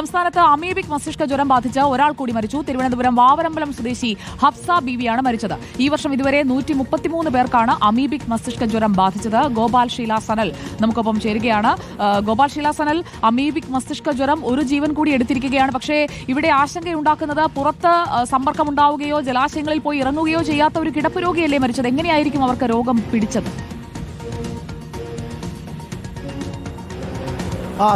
സംസ്ഥാനത്ത് അമീബിക് മസ്തിഷ്ക ജ്വരം ബാധിച്ച് ഒരാൾ കൂടി മരിച്ചു. തിരുവനന്തപുരം വാവരമ്പലം സ്വദേശി ഹഫ്സ ബീവിയാണ് മരിച്ചത്. ഈ വർഷം ഇതുവരെ നൂറ്റി മുപ്പത്തിമൂന്ന് പേർക്കാണ് അമീബിക് മസ്തിഷ്ക ജ്വരം ബാധിച്ചത്. ഗോപാൽ ഷീല സനൽ നമുക്കൊപ്പം ചേരുകയാണ്. ഗോപാൽ ഷീല സനൽ അമീബിക് മസ്തിഷ്ക ജ്വരം ഒരു ജീവൻ കൂടി എടുത്തിരിക്കുകയാണ്. പക്ഷേ ഇവിടെ ആശങ്കയുണ്ടാക്കുന്നത് പുറത്ത് സമ്പർക്കമുണ്ടാവുകയോ ജലാശയങ്ങളിൽ പോയി ഇറങ്ങുകയോ ചെയ്യാത്ത ഒരു കിടപ്പ് രോഗിയല്ലേ മരിച്ചത്? എങ്ങനെയായിരിക്കും അവർക്ക് രോഗം പിടിച്ചത്?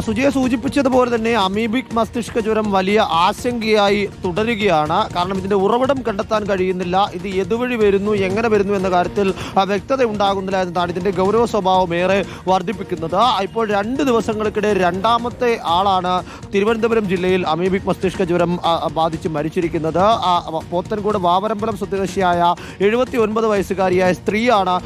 സുജയെ സൂചിപ്പിച്ചതുപോലെ തന്നെ അമീബിക് മസ്തിഷ്ക ജ്വരം വലിയ ആശങ്കയായി തുടരുകയാണ്. കാരണം ഇതിന്റെ ഉറവിടം കണ്ടെത്താൻ കഴിയുന്നില്ല. ഇത് എതുവഴി വരുന്നു എങ്ങനെ വരുന്നു എന്ന കാര്യത്തിൽ ആ, വ്യക്തത ഉണ്ടാകുന്നില്ല എന്നതാണ് ഇതിന്റെ ഗൗരവ സ്വഭാവം ഏറെ വർദ്ധിപ്പിക്കുന്നത്. ഇപ്പോൾ രണ്ട് ദിവസങ്ങൾക്കിടെ രണ്ടാമത്തെ ആളാണ് തിരുവനന്തപുരം ജില്ലയിൽ അമീബിക് മസ്തിഷ്ക ജ്വരം ആ, ആ, ബാധിച്ച് മരിച്ചിരിക്കുന്നത്. ആ, പോത്തൻകോട് വാവരമ്പലം സ്വദേശിയായ എഴുപത്തി ഒൻപത് വയസ്സുകാരിയായ സ്ത്രീയാണ്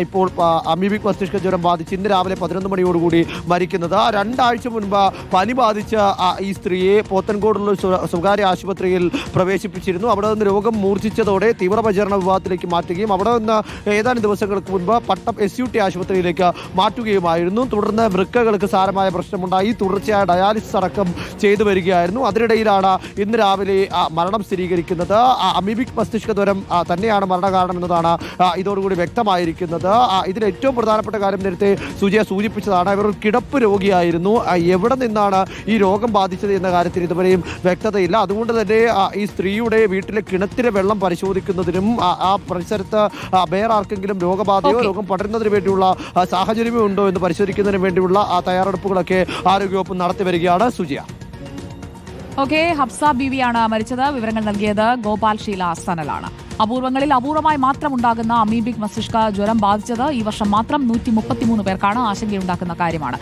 ഇപ്പോൾ അമീബിക് മസ്തിഷ്ക ജ്വരം ബാധിച്ച് ഇന്ന് രാവിലെ പതിനൊന്ന് മണിയോടുകൂടി മരിക്കുന്നത്. രണ്ടാഴ്ച മുൻപ് പനി ബാധിച്ച ഈ സ്ത്രീയെ പോത്തൻകോടുള്ള സ്വകാര്യ ആശുപത്രിയിൽ പ്രവേശിപ്പിച്ചിരുന്നു. അവിടെ നിന്ന് രോഗം മൂർച്ഛിച്ചതോടെ തീവ്രപ്രചരണ വിഭാഗത്തിലേക്ക് മാറ്റുകയും അവിടെ നിന്ന് ഏതാനും ദിവസങ്ങൾക്ക് മുൻപ് പട്ടം എസ് യു ടി ആശുപത്രിയിലേക്ക് മാറ്റുകയുമായിരുന്നു. തുടർന്ന് വൃക്കകൾക്ക് സാരമായ പ്രശ്നമുണ്ടായി. തുടർച്ചയായ ഡയാലിസിസ് അടക്കം ചെയ്തു വരികയായിരുന്നു. അതിനിടയിലാണ് ഇന്ന് രാവിലെ മരണം സ്ഥിരീകരിക്കുന്നത്. അമീബിക് മസ്തിഷ്ക ജ്വരം തന്നെയാണ് മരണകാരണം എന്നതാണ് ഇതോടുകൂടി വ്യക്തമായിരിക്കുന്നത്. ഇതിൽ ഏറ്റവും പ്രധാനപ്പെട്ട കാര്യം നേരത്തെ സുജയ സൂചിപ്പിച്ചതാണ്. ഇവർ കിടപ്പ് രോഗിയായിരുന്നു. ആ, എവിടെ നിന്നാണ് ഈ രോഗം ബാധിച്ചത് എന്ന കാര്യത്തിൽ ഇതുവരെയും വ്യക്തതയില്ല. അതുകൊണ്ട് തന്നെ ഈ സ്ത്രീയുടെ വീട്ടിലെ കിണറ്റിലെ വെള്ളം പരിശോധിക്കുന്നതിനും ആ, പരിസരത്ത് വേറെ ആർക്കെങ്കിലും രോഗബാധയോ രോഗം പടരുന്നതിന് വേണ്ടിയുള്ള സാഹചര്യമോ ഉണ്ടോ എന്ന് പരിശോധിക്കുന്നതിന് വേണ്ടിയുള്ള ആ തയ്യാറെടുപ്പുകളൊക്കെ ആരോഗ്യവകുപ്പ് നടത്തി വരികയാണ് സുജിയ. ഓക്കെ ഹബ്സ ബീവിയാണ് മരിച്ചത്. വിവരങ്ങൾ നൽകിയത് ഗോപാൽ ഷീല സനലാണ്. അപൂർവങ്ങളിൽ അപൂർവമായി മാത്രം ഉണ്ടാകുന്ന അമീബിക് മസ്തിഷ്ക ജ്വരം ബാധിച്ചത് ഈ വർഷം മാത്രം നൂറ്റി മുപ്പത്തിമൂന്ന് പേർക്കാണ് ആശങ്കയുണ്ടാക്കുന്ന കാര്യമാണ്.